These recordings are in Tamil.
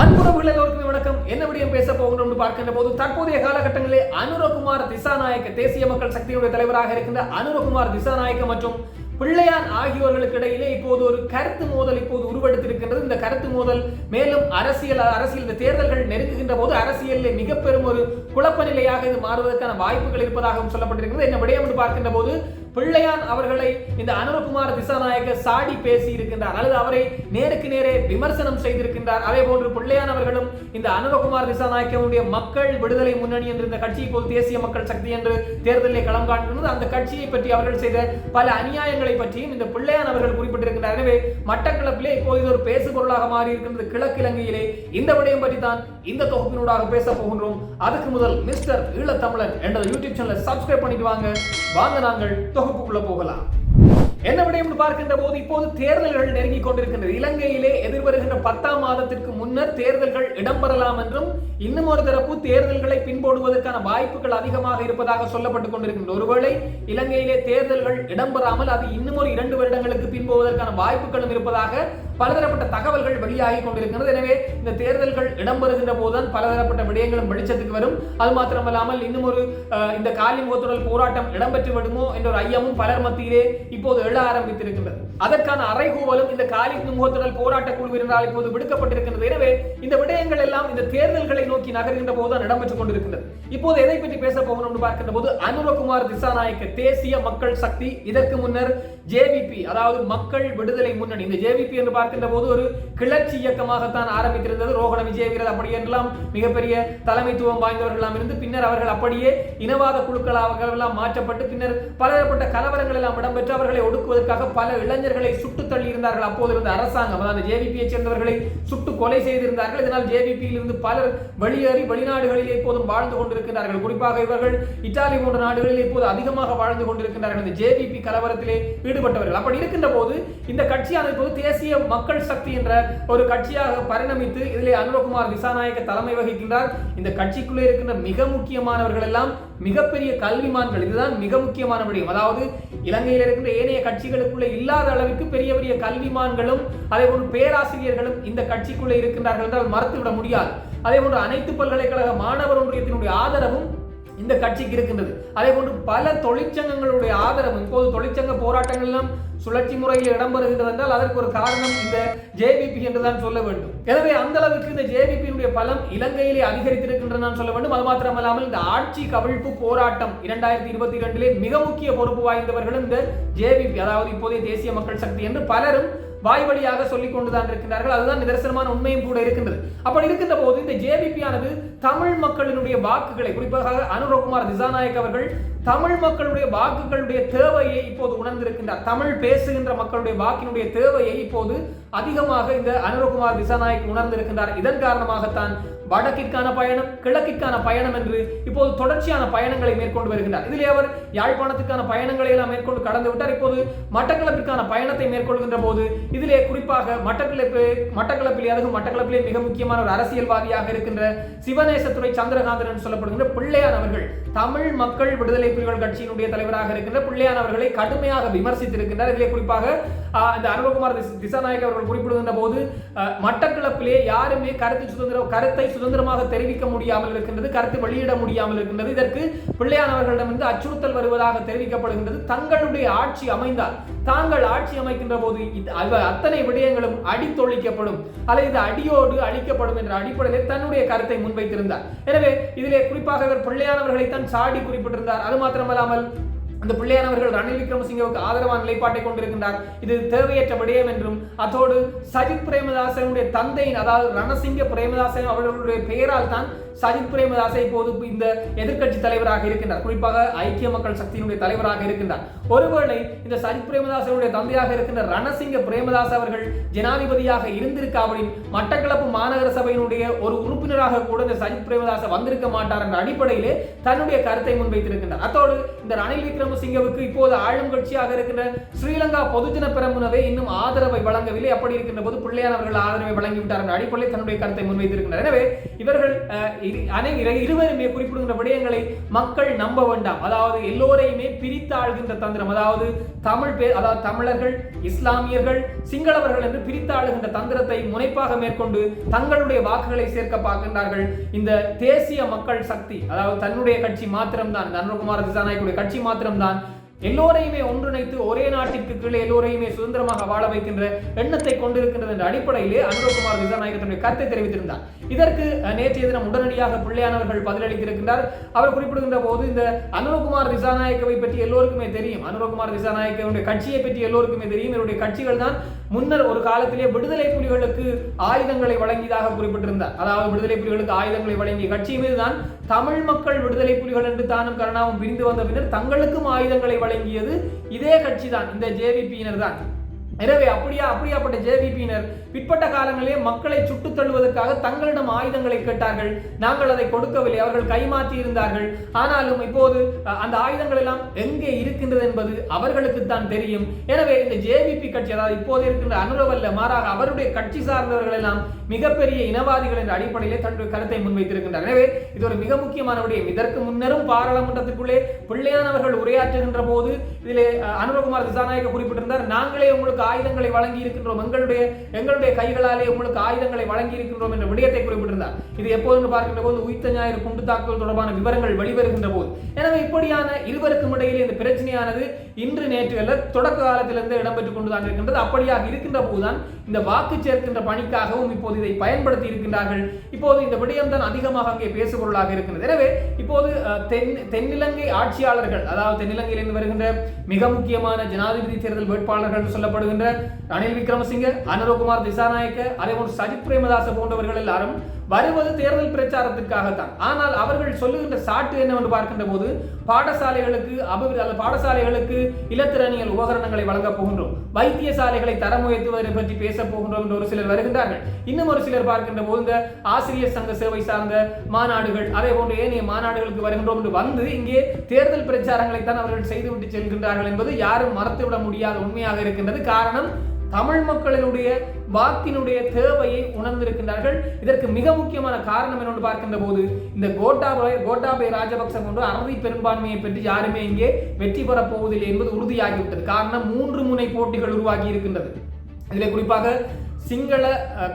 அன்புறவுகள் எல்லோருக்கும் வணக்கம். என்ன விடயம் பேச போகணும் என்று பார்க்கின்ற போது தற்போதைய காலகட்டங்களில் அனுரகுமார் திசாநாயக்க தேசிய மக்கள் சக்தியுடைய தலைவராக இருக்கின்ற அனுரகுமார் திசாநாயக்க மற்றும் பிள்ளையார் ஆகியோர்களுக்கு இடையிலே இப்போது ஒரு கருத்து மோதல் இப்போது உருவெடுத்திருக்கின்றது. இந்த கருத்து மோதல் மேலும் அரசியல் அரசியல் இந்த தேர்தல்கள் நெருங்குகின்ற போது அரசியலில் மிக பெரும் ஒரு குழப்ப நிலையாக இது மாறுவதற்கான வாய்ப்புகள் இருப்பதாகவும் சொல்லப்பட்டிருக்கிறது. என்ன விடயம் என்று பார்க்கின்ற போது பிள்ளையான் அவர்களை இந்த அனுரகுமார் திசாநாயக்க சாடி பேசி இருக்கின்றார். அல்லது அவரை நேருக்கு நேரே விமர்சனம் செய்திருக்கின்றார். அதே போன்று பிள்ளையான் அவர்களும் இந்த அனுரகுமார் திசாநாயக்கவுடைய மக்கள் விடுதலை முன்னணி என்ற இந்த கட்சியை போல் தேசிய மக்கள் சக்தி என்று தேர்தலில் களம் காண்கிறது அந்த கட்சியை பற்றி அவர்கள் செய்த பல அநியாயங்களை பற்றியும் இந்த பிள்ளையான் அவர்கள் குறிப்பிட்டிருக்கின்றார். எனவே மட்டக்களப்பிலே இப்போது இது ஒரு பேசுபொருளாக மாறி இருக்கின்றது கிழக்கிழங்கையிலே இந்த விடயம் பற்றி தான் இந்த தொகுப்பினூடாக பேச போகின்றோம். அதுக்கு முதல் மிஸ்டர் ஈழத்தமிழன் என்ற யூடியூப் சேனலை சப்ஸ்கிரைப் பண்ணிட்டு வாங்க. வாங்க நாங்கள் வகுப்புக்குள்ள போகலாம். என்ன விடயம் பார்க்கின்ற போது இப்போது தேர்தல்கள் நெருங்கிக் கொண்டிருக்கின்றது. இலங்கையிலே எதிர்வருகின்ற பத்தாம் மாதத்திற்கு முன்னர் தேர்தல்கள் இடம்பெறலாம் என்றும் இன்னும் ஒரு தரப்பு தேர்தல்களை பின்போடுவதற்கான வாய்ப்புகள் அதிகமாக இருப்பதாக சொல்லப்பட்டுக் கொண்டிருக்கின்ற ஒருவேளை இலங்கையிலே தேர்தல்கள் இடம்பெறாமல் அது இன்னும் ஒரு இரண்டு வருடங்களுக்கு பின்போவதற்கான வாய்ப்புகளும் இருப்பதாக பலதரப்பட்ட தகவல்கள் வெளியாகி கொண்டிருக்கிறது. எனவே இந்த தேர்தல்கள் இடம்பெறுகின்ற போதுதான் பலதரப்பட்ட விடயங்களும் வெளிச்சத்துக்கு வரும். அது மாத்திரமல்லாமல் இன்னும் ஒரு இந்த காலி முகத்துடல் போராட்டம் இடம்பெற்று விடுமோ என்ற ஒரு ஐயமும் பலர் மத்தியிலே இப்போது எழ ஆரம்பித்திருக்கின்றது. அதற்கான அறைகூவலும் இந்த காலி முகத்துடல் போராட்ட குழுவினரால் இப்போது விடுக்கப்பட்டிருக்கின்றது. எனவே இந்த விடயங்கள் எல்லாம் இந்த தேர்தல்களை நோக்கி நகர்கின்ற போதுதான் இடம்பெற்றுக் கொண்டிருக்கின்றது. இப்போது எதை பற்றி பேச போகணும் என்று பார்க்கின்ற போது அனுரகுமார் திசாநாயக்க தேசிய மக்கள் சக்தி இதற்கு முன்னர் ஜேவிபி அதாவது மக்கள் விடுதலை முன்னணி இந்த ஜேவிபி என்று பார்க்கின்ற போது ஒரு கிளர்ச்சி இயக்கமாகத்தான் ஆரம்பித்திருந்தது. ரோகண விஜயவீரர் அப்படி என்றெல்லாம் மிகப்பெரிய தலைமைத்துவம் வாய்ந்தவர்களாம் இருந்து பின்னர் அவர்கள் அப்படியே இனவாத குழுக்களாக எல்லாம் மாற்றப்பட்டு பின்னர் பலதரப்பட்ட கலவரங்கள் எல்லாம் இடம்பெற்று அவர்களை ஒடுக்குவதற்காக பல இளைஞர்களை சுட்டு தள்ளி இருந்தார்கள் அப்போது இருந்த அரசாங்கம் அதாவது ஜேவிபியை சேர்ந்தவர்களை சுட்டு கொலை செய்திருந்தார்கள். இதனால் ஜேவிபியில் இருந்து பலர் வெளியேறி வெளிநாடுகளில் இப்போதும் வாழ்ந்து கொண்டிருக்கிறார்கள் குறிப்பாக இவர்கள் இத்தாலி போன்ற நாடுகளில் இப்போது அதிகமாக வாழ்ந்து கொண்டிருக்கிறார்கள் இந்த ஜேவிபி கலவரத்திலே ஈடுபட்டவர்கள் அப்படி இருக்கின்ற போது இந்த கட்சியானது தேசிய மக்கள் சக்தி என்ற ஒரு கட்சியாக பரிணமித்து இதிலே அனுரகுமார் திசாநாயக்க தலைமை வகிக்கின்றார். இந்த கட்சிக்குள்ளே இருக்கின்ற மிக முக்கியமானவர்கள் எல்லாம் மிகப்பெரிய கல்விமான்கள். இதுதான் மிக முக்கியமான விடயம். அதாவது இலங்கையில் இருக்கின்ற ஏனைய கட்சிகளுக்குள்ளே இல்லாத அளவுக்கு பெரிய பெரிய கல்விமான்களும் அதே போன்று பேராசிரியர்களும் இந்த கட்சிக்குள்ளே இருக்கின்றார்கள் என்றால் மறுத்துவிட முடியாது. அதே போன்று அனைத்து பல்கலைக்கழக மாணவர் ஒன்றியத்தினுடைய ஆதரவும் இந்த கட்சிக்கு இருக்கின்றது. அதே போன்று பல தொழிற்சங்கங்களுடைய ஆதரவு இப்போது தொழிற்சங்க போராட்டங்கள் எல்லாம் சுழற்சி முறையில் இடம்பெறுகின்றது என்றால் அதற்கு ஒரு காரணம் இந்த ஜேபிபி என்று தான் சொல்ல வேண்டும். எனவே அந்த அளவுக்கு இந்த ஜேபிபியினுடைய பலம் இலங்கையிலே அதிகரித்திருக்கின்றது நான் சொல்ல வேண்டும். அது மாத்திரமல்லாமல் இந்த ஆட்சி கவிழ்ப்பு போராட்டம் இரண்டாயிரத்தி இருபத்தி இரண்டிலே மிக முக்கிய பொறுப்பு வாய்ந்தவர்களும் இந்த ஜேபிபி அதாவது இப்போதைய தேசிய மக்கள் சக்தி என்று பலரும் வாய் வழியாக சொல்லிக் கொண்டுதான் இருக்கின்றார்கள். அதுதான் நிதர்சனமான உண்மையும் கூட இருக்கின்றது. அப்படி இருக்கின்ற போது இந்த ஜேபிபி ஆனது தமிழ் மக்களினுடைய வாக்குகளை குறிப்பாக அனுரகுமார் திசாநாயக் அவர்கள் தமிழ் மக்களுடைய வாக்குகளுடைய தேவையை இப்போது உணர்ந்திருக்கின்றார். தமிழ் பேசுகின்ற மக்களுடைய வாக்கினுடைய தேவையை இப்போது அதிகமாக இந்த அனுரகுமார் திசாநாயக் உணர்ந்திருக்கின்றார். இதன் காரணமாகத்தான் வடக்கிற்கான பயணம் கிழக்கிற்கான பயணம் என்று இப்போது தொடர்ச்சியான பயணங்களை மேற்கொண்டு வருகின்றார். இதிலே அவர் யாழ்ப்பாணத்துக்கான பயணங்களை எல்லாம் மேற்கொண்டு கடந்து விட்டார். இப்போது மட்டக்களப்பிற்கான பயணத்தை மேற்கொள்கின்ற போது இதிலே குறிப்பாக மட்டக்களப்பு மட்டக்களப்பிலே அதுவும் மட்டக்களப்பிலே மிக முக்கியமான ஒரு அரசியல்வாதியாக இருக்கின்ற சிவநேசத்துறை சந்திரகாந்தன் என்று சொல்லப்படுகின்ற பிள்ளையான் அவர்கள் தமிழ் மக்கள் விடுதலை புலிகள் கட்சியினுடைய தலைவராக இருக்கின்ற பிள்ளையான் அவர்களை கடுமையாக விமர்சித்திருக்கின்றார். இதிலே குறிப்பாக இந்த அனுபகுமார் திசாநாயக் அவர்கள் குறிப்பிடுகின்ற போது மட்டக்களப்பிலே யாருமே கருத்து சுதந்திரம் கருத்தை சுதந்திரமாக தெரிவிக்க முடியாமல் இருக்கின்றது கருத்து வெளியிட முடியாமல் இருக்கின்றது. இதற்கு பிள்ளையானவர்களிடமிருந்து அச்சுறுத்தல் வருவதாக தெரிவிக்கப்படுகின்றது. தங்களுடைய ஆட்சி அமைந்தால் தாங்கள் ஆட்சி அமைக்கின்ற போது அத்தனை விடயங்களும் அடித்தொழிக்கப்படும். அல்லது இது அடியோடு அழிக்கப்படும் என்ற அடிப்படையில் தன்னுடைய கருத்தை முன்வைத்திருந்தார். எனவே இதிலே குறிப்பாக இவர் பிள்ளையானவர்களைத்தான் சாடி குறிப்பிட்டிருந்தார். அது மாத்திரமல்லாமல் அந்த பிள்ளையானவர்கள் ரணில் விக்ரமசிங்கவுக்கு ஆதரவான நிலைப்பாட்டை கொண்டிருக்கின்றார். இது தேவையற்ற விடயம் என்றும் அதோடு சஜித் பிரேமதாசனுடைய தந்தையின் அதாவது ரணசிங்க பிரேமதாசன் அவர்களுடைய பெயரால் தான் சஜித் பிரேமதாசை இப்போது இந்த எதிர்க்கட்சி தலைவராக இருக்கின்றார். குறிப்பாக ஐக்கிய மக்கள் சக்தியினுடைய தலைவராக இருக்கின்றார். ஒருவேளை இந்த சஜித் பிரேமதாசனுடைய தந்தையாக இருக்கின்ற ரணசிங்க பிரேமதாஸ் அவர்கள் ஜனாதிபதியாக இருந்திருக்காவிடின் மட்டக்களப்பு மாநகர சபையினுடைய ஒரு உறுப்பினராக கூட இந்த சஜித் பிரேமதாச வந்திருக்க மாட்டார் என்ற அடிப்படையிலே தன்னுடைய கருத்தை முன்வைத்திருக்கின்றார். அத்தோடு இந்த ரணில் விக்ரமசிங்கவுக்கு இப்போது ஆளும் கட்சியாக இருக்கின்ற ஸ்ரீலங்கா பொதுஜன பெரமுனவே இன்னும் ஆதரவை வழங்கவில்லை. அப்படி இருக்கின்ற போது பிள்ளையார் அவர்கள் ஆதரவை வழங்கிவிட்டார் என்ற அடிப்படையில் தன்னுடைய கருத்தை முன்வைத்திருக்கின்றனர். எனவே இவர்கள் அஹ், இருவருமே குறிப்பிடுகின்ற விடயங்களை மக்கள் நம்ப வேண்டாம். அதாவது எல்லோரையுமே பிரித்தாழ்கின்ற தந்திரம். அதாவது தமிழ் பேர் அதாவது தமிழர்கள் இஸ்லாமியர்கள் சிங்களவர்கள் என்று பிரித்தாளுகின்ற தந்திரத்தை முனைப்பாக மேற்கொண்டு தங்களுடைய வாக்குகளை சேர்க்க பார்க்கின்றார்கள். இந்த தேசிய மக்கள் சக்தி அதாவது தன்னுடைய கட்சி மாத்திரம்தான் அனுரகுமார் திசாநாயக்குடைய கட்சி மாத்திரம் மாத்திரம்தான் எல்லோரையுமே ஒன்றிணைத்து ஒரே நாட்டிற்கு கீழே எல்லோரையுமே சுதந்திரமாக வாழ வைக்கின்ற எண்ணத்தை கொண்டிருக்கின்றது என்ற அடிப்படையிலே அனுரகுமார் திசாநாயகத்தினுடைய கருத்தை தெரிவித்திருந்தார். இதற்கு நேற்றைய தினம் உடனடியாக பிள்ளையானவர்கள் பதிலளித்திருக்கின்றார். அவர் குறிப்பிடுகின்ற போது இந்த அனுரகுமார் திசாநாயக்கவை பற்றி எல்லோருக்குமே தெரியும். அனுரகுமார் திசாநாயக்கவுடைய கட்சியை பற்றி எல்லோருக்குமே தெரியும். இவருடைய கட்சிகள் தான் முன்னர் ஒரு காலத்திலே விடுதலை புலிகளுக்கு ஆயுதங்களை வழங்கியதாக குறிப்பிட்டிருந்தார். அதாவது விடுதலை புலிகளுக்கு ஆயுதங்களை வழங்கிய கட்சி மீதுதான் தமிழ் மக்கள் விடுதலை புலிகள் என்று தானும் கருணாவும் பிரிந்து வந்த பின்னர் தங்களுக்கும் ஆயுதங்களை வழங்கியது இதே கட்சி தான் இந்த ஜேவிபியினர் தான் எனவே அப்படியா அப்படியாப்பட்ட ஜேவிபியினர் பிற்பட்ட காலங்களிலே மக்களை சுட்டுத் தள்ளுவதற்காக தங்களிடம் ஆயுதங்களை கேட்டார்கள். நாங்கள் அதை கொடுக்கவில்லை அவர்கள் கைமாற்றி இருந்தார்கள் ஆனாலும் இப்போது அந்த ஆயுதங்கள் எல்லாம் எங்கே இருக்கின்றது என்பது அவர்களுக்கு தான் தெரியும். எனவே இந்த ஜேவிபி கட்சி அதாவது இப்போது இருக்கின்ற அனுரவல்ல மாறாக அவருடைய கட்சி சார்ந்தவர்கள் எல்லாம் மிகப்பெரிய இனவாதிகள் என்ற அடிப்படையிலே தன்னுடைய கருத்தை முன்வைத்திருக்கின்றார் எனவே இது ஒரு மிக முக்கியமான விடயம். இதற்கு முன்னரும் பாராளுமன்றத்துக்குள்ளே பிள்ளையானவர்கள் உரையாற்றுகின்ற போது இதிலே அனுரகுமார் திசாநாயக குறிப்பிட்டிருந்தார் நாங்களே உங்களுக்கு ஆயுதங்களை வழங்கி இருக்கின்றோம் எங்களுடைய எங்களுடைய கைகளாலே உங்களுக்கு ஆயுதங்களை வழங்கி இருக்கின்றோம் என்ற விடயத்தை குறிப்பிட்டிருந்தார். இது எப்போதுன்னு பார்க்கின்ற போது உயிர்த்த ஞாயிறு குண்டு தாக்குதல் தொடர்பான விவரங்கள் வெளிவருகின்ற போது. எனவே இப்படியான இருவருக்கும் இடையிலே இந்த பிரச்சனையானது இன்று நேற்று அல்ல தொடக்க காலத்திலிருந்து இடம்பெற்றுக் கொண்டுதான் இருக்கின்றது. அப்படியாக இருக்கின்ற போதுதான் இந்த வாக்கு சேர்க்கின்ற பணிக்காகவும் இப்போது இதை பயன்படுத்தி இருக்கின்றார்கள். இப்போது இந்த விடயம் தான் அதிகமாக அங்கே பேசுபொருளாக இருக்கின்றது எனவே இப்போது தென் தென்னிலங்கை ஆட்சியாளர்கள் அதாவது தென்னிலங்கையிலிருந்து வருகின்ற மிக முக்கியமான ஜனாதிபதி தேர்தல் வேட்பாளர்கள் சொல்லப்படுகின்ற ரணில் விக்ரமசிங்க அனுரகுமார் திசாநாயக்க அதேபோல் சஜித் பிரேமதாச போன்றவர்கள் எல்லாரும் வருவது தேர்தல் பிரச்சாரத்துக்காகத்தான் ஆனால் அவர்கள் சொல்லுகின்ற சாட்டு என்னவென்று பார்க்கின்ற போது பாடசாலைகளுக்கு அபிவிரு அல்ல பாடசாலைகளுக்கு இலத்திறனியல் உபகரணங்களை வழங்கப் போகின்றோம். வைத்தியசாலைகளை தரம் உயர்த்துவதை பற்றி பேச போகின்றோம் என்று ஒரு சிலர் வருகின்றார்கள். இன்னும் ஒரு சிலர் பார்க்கின்ற போது இந்த ஆசிரியர் சங்க சேவை சார்ந்த மாநாடுகள் அதே போன்ற ஏனைய மாநாடுகளுக்கு வருகின்றோம் என்று வந்து இங்கே தேர்தல் பிரச்சாரங்களை தான் அவர்கள் செய்துவிட்டு செல்கின்றார்கள் என்பது யாரும் மறுத்துவிட முடியாத உண்மையாக இருக்கின்றது. காரணம் தமிழ் மக்களினுடைய வாக்கினுடைய தேவையை உணர்ந்திருக்கின்றார்கள். இதற்கு மிக முக்கியமான காரணம் என்னொன்று பார்க்கின்ற போது இந்த கோட்டாபய கோட்டாபய ராஜபக்ச கொண்டு அறுதி பெரும்பான்மையை பெற்று யாருமே இங்கே வெற்றி பெறப் போவதில்லை என்பது உறுதியாகிவிட்டது. காரணம் மூன்று முனை போட்டிகள் உருவாகி இருக்கின்றது. இதில் குறிப்பாக சிங்கள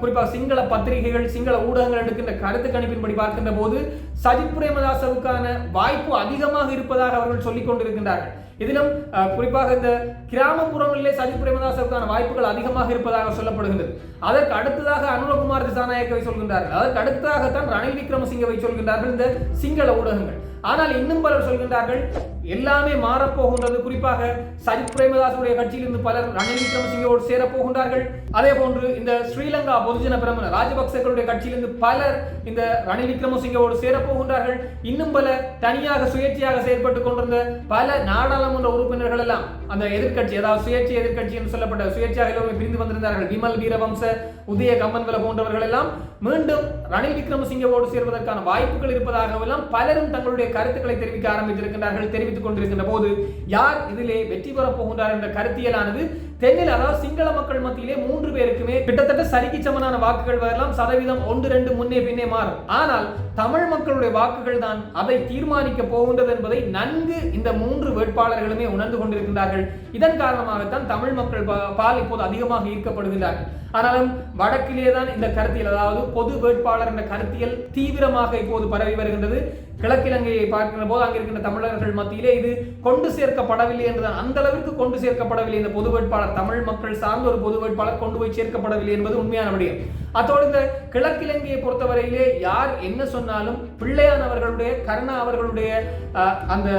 குறிப்பாக சிங்கள பத்திரிகைகள் சிங்கள ஊடகங்கள் எடுக்கின்ற கருத்து கணிப்பின்படி பார்க்கின்ற போது சஜித் பிரேமதாசவுக்கான வாய்ப்பு அதிகமாக இருப்பதாக அவர்கள் சொல்லிக் கொண்டிருக்கின்றார்கள். இதிலும் குறிப்பாக இந்த கிராமப்புறங்களிலே சஜித் பிரேமதாசவுக்கான வாய்ப்புகள் அதிகமாக இருப்பதாக சொல்லப்படுகின்றது. அதற்கு அடுத்ததாக அனுரகுமார் திசாநாயக்கவை சொல்கின்றார்கள். அதற்கு அடுத்ததாகத்தான் ரணில் விக்ரமசிங்கவை சொல்கின்றார்கள் இந்த சிங்கள ஊடகங்கள். ஆனால் இன்னும் பலர் சொல்கின்றார்கள் எல்லாமே மாறப்போகின்றது. குறிப்பாக சஜித் பிரேமதாசுடைய கட்சியிலிருந்து பலர் ரணில் விக்ரமசிங்கோடு சேரப்போகின்றார்கள். அதே போன்று இந்த ஸ்ரீலங்கா பொதுஜன பிரமுன ராஜபக்சர்களுடைய கட்சியிலிருந்து பலர் இந்த ரணில் விக்ரமசிங்கோடு சேரப்போகின்றார்கள். இன்னும் பல தனியாக சுயேட்சையாக செயல்பட்டுக் கொண்டிருந்த பல நாடாளுமன்ற உறுப்பினர்கள் எல்லாம் அந்த எதிர்க்கட்சி அதாவது சுயேட்சை எதிர்கட்சி என்று சொல்லப்பட்ட சுயேட்சையாக எல்லோருமே பிரிந்து வந்திருந்தார்கள். விமல் வீரவம்ச உதய கம்பன்வல போன்றவர்கள் எல்லாம் மீண்டும் ரணில் விக்ரமசிங்கவோடு சேர்வதற்கான வாய்ப்புகள் இருப்பதாகவெல்லாம் பலரும் தங்களுடைய கருத்துக்களை தெரிவிக்க ஆரம்பித்திருக்கிறார்கள் தெரிவித்து கொண்டிருக்கின்ற போது யார் இதிலே வெற்றி பெறப் போகின்றார் என்ற கருத்தியலானது தென்னில் அதாவது சிங்கள மக்கள் மத்தியிலே மூன்று பேருக்குமே கிட்டத்தட்ட சரிக்கு சமனான வாக்குகள் வரலாம். சதவீதம் ஒன்று ரெண்டு முன்னே பின்னே மாறும். ஆனால் தமிழ் மக்களுடைய வாக்குகள் தான் அதை தீர்மானிக்க போகின்றது என்பதை நன்கு இந்த மூன்று வேட்பாளர்களுமே உணர்ந்து கொண்டிருக்கின்றார்கள். இதன் காரணமாகத்தான் தமிழ் மக்கள் பால் இப்போது அதிகமாக ஈர்க்கப்படுகின்றார்கள். ஆனாலும் வடக்கிலே தான் இந்த கருத்தியல் அதாவது பொது வேட்பாளர் என்ற கருத்தியல் தீவிரமாக இப்போது பரவி வருகின்றது. கிழக்கிழங்கையை பார்க்கின்ற போது அங்கே இருக்கின்ற தமிழர்கள் மத்தியிலே இது கொண்டு சேர்க்கப்படவில்லை என்றுதான் அந்த அளவிற்கு கொண்டு சேர்க்கப்படவில்லை இந்த பொது வேட்பாளர் தமிழ் மக்கள் சார்ந்த ஒரு பொது வேட்பாளர் கொண்டு போய் சேர்க்கப்படவில்லை என்பது உண்மையான விடயம். அத்தோடு இந்த கிழக்கிழங்கையை பொறுத்தவரையிலே யார் என்ன சொன்னாலும் பிள்ளையான் அவர்களுடைய கருணா அவர்களுடைய அந்த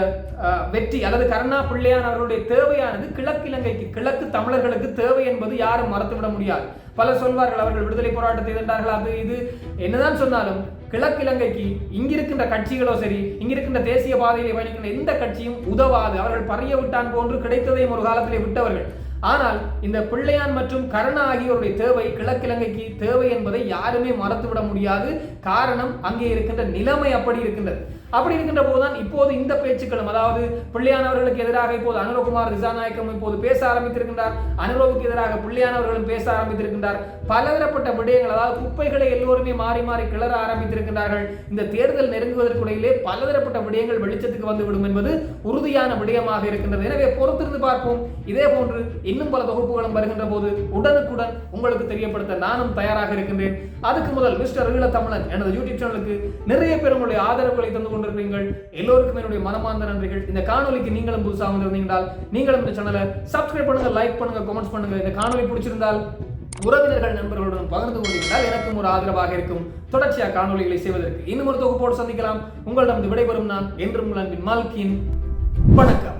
வெற்றி அல்லது கருணா பிள்ளையான் அவர்களுடைய தேவையானது கிழக்கிழங்கைக்கு கிழக்கு தமிழர்களுக்கு தேவை என்பது யாரும் மறுத்துவிட முடியாது. பலர் சொல்வார்கள் அவர்கள் விடுதலை போராட்டத்தை எதிர்த்தார்கள். அது இது என்னதான் சொன்னாலும் கிழக்கிழங்கைக்கு இங்கிருக்கின்ற கட்சிகளோ சரி இங்கிருக்கின்ற தேசிய பாதையிலே பயணிக்கின்ற எந்த கட்சியும் உதவாது. அவர்கள் பறைய விட்டான் போன்று கிடைத்ததையும் ஒரு காலத்திலே விட்டவர்கள். ஆனால் இந்த பிள்ளையான் மற்றும் கருணா ஆகியோருடைய தேவை கிழக்கிழங்கைக்கு தேவை என்பதை யாருமே மறந்துவிட முடியாது. காரணம் அங்கே இருக்கின்ற நிலைமை அப்படி இருக்கின்றது. அப்படி இருக்கின்ற போதுதான் இப்போது இந்த பேச்சுக்களும் அதாவது பிள்ளையானவர்களுக்கு எதிராக இப்போது அனுரகுமார் திசாநாயக்கம் இப்போது பேச ஆரம்பித்திருக்கின்றார். அனுரவுக்கு எதிராக பிள்ளையானவர்களும் பேச ஆரம்பித்திருக்கின்றார். பலதரப்பட்ட விடயங்கள் அதாவது குப்பைகளை எல்லோருமே மாறி மாறி கிளற ஆரம்பித்திருக்கின்றார்கள். இந்த தேர்தல் நெருங்குவதற்குடையிலே பலதரப்பட்ட விடயங்கள் வெளிச்சத்துக்கு வந்துவிடும் என்பது உறுதியான விடயமாக இருக்கின்றது. எனவே பொறுத்திருந்து பார்ப்போம். இதே போன்று இன்னும் பல தொகுப்புகளும் வருகின்ற போது உடனுக்குடன் உங்களுக்கு தெரியப்படுத்த நானும் தயாராக இருக்கின்றேன். அதுக்கு முதல் மிஸ்டர் ஈழ தமிழன் எனது யூடியூப் சேனலுக்கு நிறைய பேர் உங்களுடைய ஆதரவுகளை தந்து கொண்டிருக்கிறீர்கள் எல்லோருக்கும் என்னுடைய மனமார்ந்த நன்றிகள். இந்த காணொலிக்கு நீங்களும் புதுசாக வந்திருந்தீங்களால் நீங்களும் இந்த சேனலை சப்ஸ்கிரைப் பண்ணுங்க லைக் பண்ணுங்க கமெண்ட்ஸ் பண்ணுங்க. இந்த காணொலி பிடிச்சிருந்தால் உறவினர்கள் நண்பர்களுடன் பகிர்ந்து கொண்டிருந்தால் எனக்கும் ஒரு ஆதரவாக இருக்கும். தொடர்ச்சியாக காணொலிகளை செய்வதற்கு இன்னும் ஒரு தொகுப்போடு சந்திக்கலாம். உங்களிடம் விடைபெறும் நான் என்றும் உங்கள் அன்பின் மால்கின். வணக்கம்.